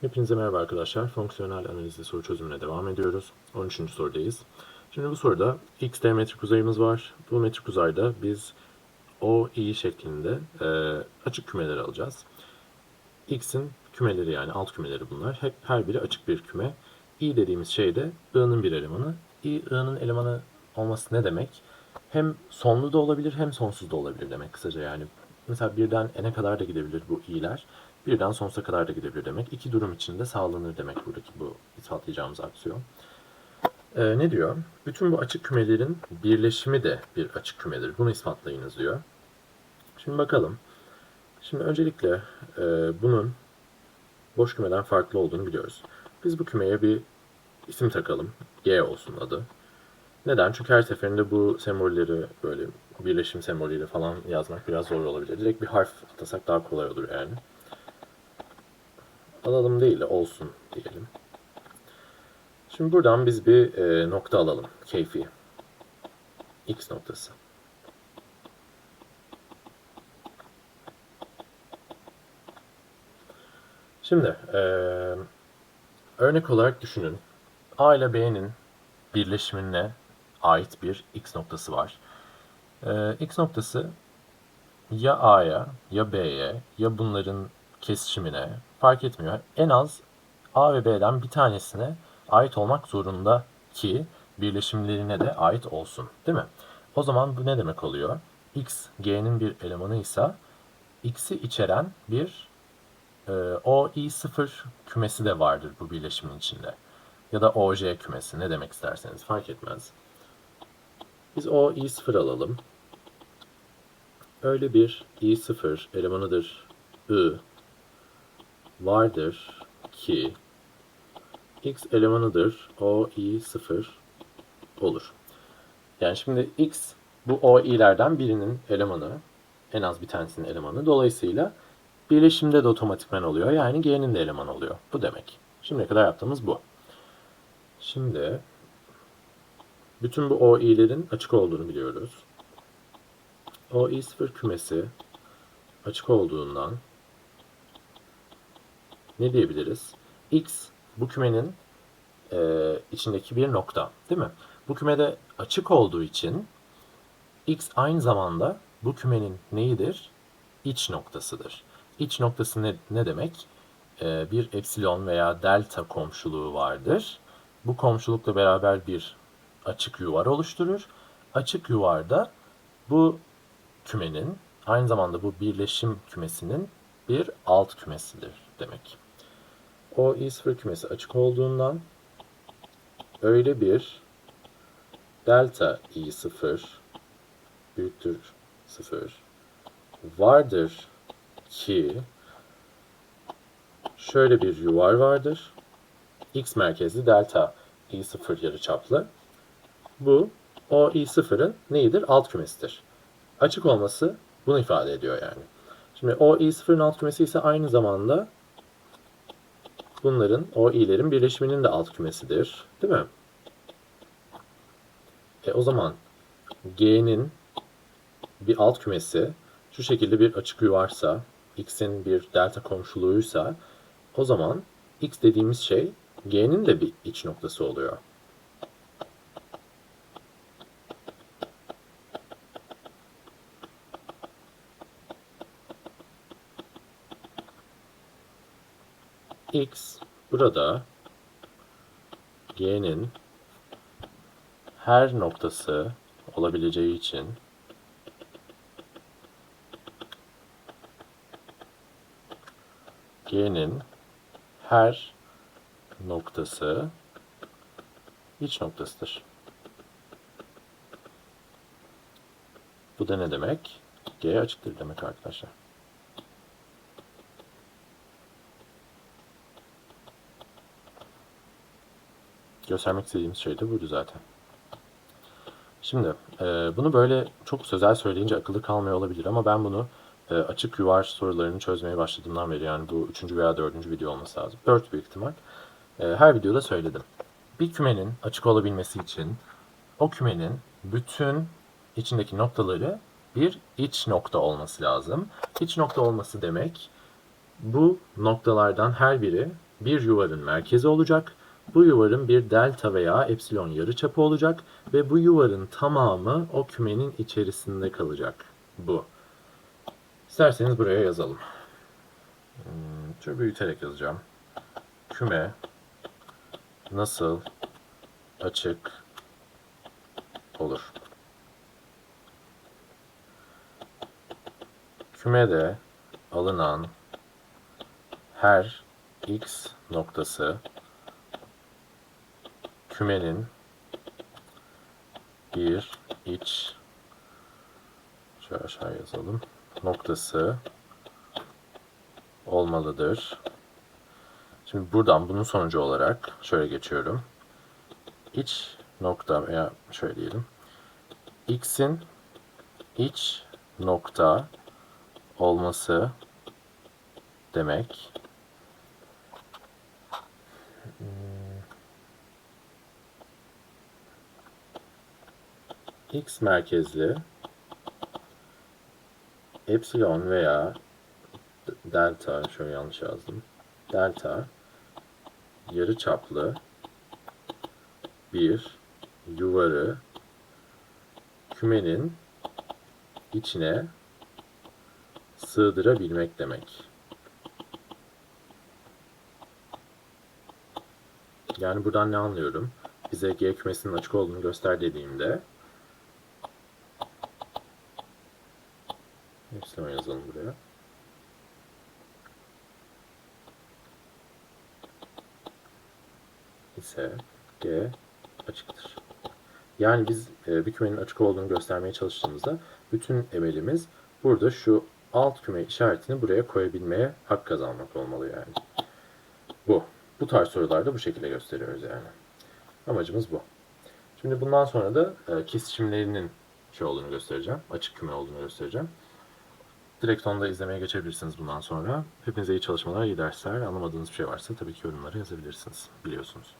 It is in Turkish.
Hepinize merhaba arkadaşlar. Fonksiyonel analizde soru çözümüne devam ediyoruz. 13. sorudayız. Şimdi bu soruda x de metrik uzayımız var. Bu metrik uzayda biz o, i şeklinde e, açık kümeleri alacağız. x'in kümeleri yani alt kümeleri bunlar. Hep her biri açık bir küme. i dediğimiz şey de i'nın bir elemanı. i, i'nın elemanı olması ne demek? Hem sonlu da olabilir hem sonsuz da olabilir demek kısaca yani. Mesela birden n'e kadar da gidebilir bu i'ler. Birden sonsuza kadar da gidebilir demek. İki durum içinde sağlanır demek buradaki bu ispatlayacağımız aksiyon. Ee, ne diyor? Bütün bu açık kümelerin birleşimi de bir açık kümedir. Bunu ispatlayınız diyor. Şimdi bakalım. Şimdi öncelikle e, bunun boş kümeden farklı olduğunu biliyoruz. Biz bu kümeye bir isim takalım. G olsun adı. Neden? Çünkü her seferinde bu sembolleri böyle birleşim sembolüyle falan yazmak biraz zor olabilir. Direkt bir harf atasak daha kolay olur yani. Alalım değil de olsun diyelim. Şimdi buradan biz bir e, nokta alalım. Keyfi. X noktası. Şimdi e, örnek olarak düşünün. A ile B'nin birleşimine ait bir X noktası var. E, X noktası ya A'ya ya B'ye ya bunların kesişimine fark etmiyor. En az A ve B'den bir tanesine ait olmak zorunda ki birleşimlerine de ait olsun. Değil mi? O zaman bu ne demek oluyor? X, G'nin bir elemanı ise X'i içeren bir e, OI0 kümesi de vardır bu birleşimin içinde. Ya da OJ kümesi ne demek isterseniz fark etmez. Biz OI0 alalım. Öyle bir i0 elemanıdır I vardır ki x elemanıdır o i 0 olur. Yani şimdi x bu o i'lerden birinin elemanı, en az bir tanesinin elemanı. Dolayısıyla birleşimde de otomatikman oluyor. Yani g'nin de elemanı oluyor. Bu demek. Şimdiye kadar yaptığımız bu. Şimdi bütün bu o i'lerin açık olduğunu biliyoruz. O i 0 kümesi açık olduğundan ne diyebiliriz? X bu kümenin e, içindeki bir nokta değil mi? Bu kümede açık olduğu için X aynı zamanda bu kümenin neyidir? İç noktasıdır. İç noktası ne, ne demek? E, bir epsilon veya delta komşuluğu vardır. Bu komşulukla beraber bir açık yuvar oluşturur. Açık yuvarda bu kümenin aynı zamanda bu birleşim kümesinin bir alt kümesidir demek. O i0 kümesi açık olduğundan öyle bir delta i0 büyüktür 0 vardır ki şöyle bir yuvar vardır. X merkezli delta i0 yarıçaplı. Bu o i0'ın neyidir? Alt kümesidir. Açık olması bunu ifade ediyor yani. Şimdi o i0'ın alt kümesi ise aynı zamanda bunların o i'lerin birleşiminin de alt kümesidir. Değil mi? E o zaman g'nin bir alt kümesi şu şekilde bir açık yuvarsa, x'in bir delta komşuluğuysa o zaman x dediğimiz şey g'nin de bir iç noktası oluyor. X burada g'nin her noktası olabileceği için g'nin her noktası iç noktasıdır. Bu da ne demek? G açıktır demek arkadaşlar. Göstermek istediğimiz şey de buydu zaten. Şimdi e, bunu böyle çok sözel söyleyince akıllı kalmıyor olabilir ama ben bunu e, açık yuvar sorularını çözmeye başladığımdan beri yani bu üçüncü veya dördüncü video olması lazım. Dört büyük ihtimal. E, her videoda söyledim. Bir kümenin açık olabilmesi için o kümenin bütün içindeki noktaları bir iç nokta olması lazım. İç nokta olması demek bu noktalardan her biri bir yuvarın merkezi olacak. Bu yuvarın bir delta veya epsilon yarıçapı olacak ve bu yuvarın tamamı o kümenin içerisinde kalacak. Bu. İsterseniz buraya yazalım. Hmm, şöyle büyüterek yazacağım. Küme nasıl açık olur? Kümede alınan her x noktası kümenin bir iç şöyle aşağı yazalım noktası olmalıdır. Şimdi buradan bunun sonucu olarak şöyle geçiyorum. İç nokta veya şöyle diyelim. X'in iç nokta olması demek X merkezli epsilon veya delta şöyle yanlış yazdım. Delta yarı çaplı bir yuvarı kümenin içine sığdırabilmek demek. Yani buradan ne anlıyorum? Bize G kümesinin açık olduğunu göster dediğimde Epsilon yazalım buraya. ise G açıktır. Yani biz e, bir kümenin açık olduğunu göstermeye çalıştığımızda bütün emelimiz burada şu alt küme işaretini buraya koyabilmeye hak kazanmak olmalı yani. Bu. Bu tarz sorularda bu şekilde gösteriyoruz yani. Amacımız bu. Şimdi bundan sonra da e, kesişimlerinin şey olduğunu göstereceğim. Açık küme olduğunu göstereceğim. Direkt onu da izlemeye geçebilirsiniz bundan sonra. Hepinize iyi çalışmalar, iyi dersler. Anlamadığınız bir şey varsa tabii ki yorumlara yazabilirsiniz. Biliyorsunuz.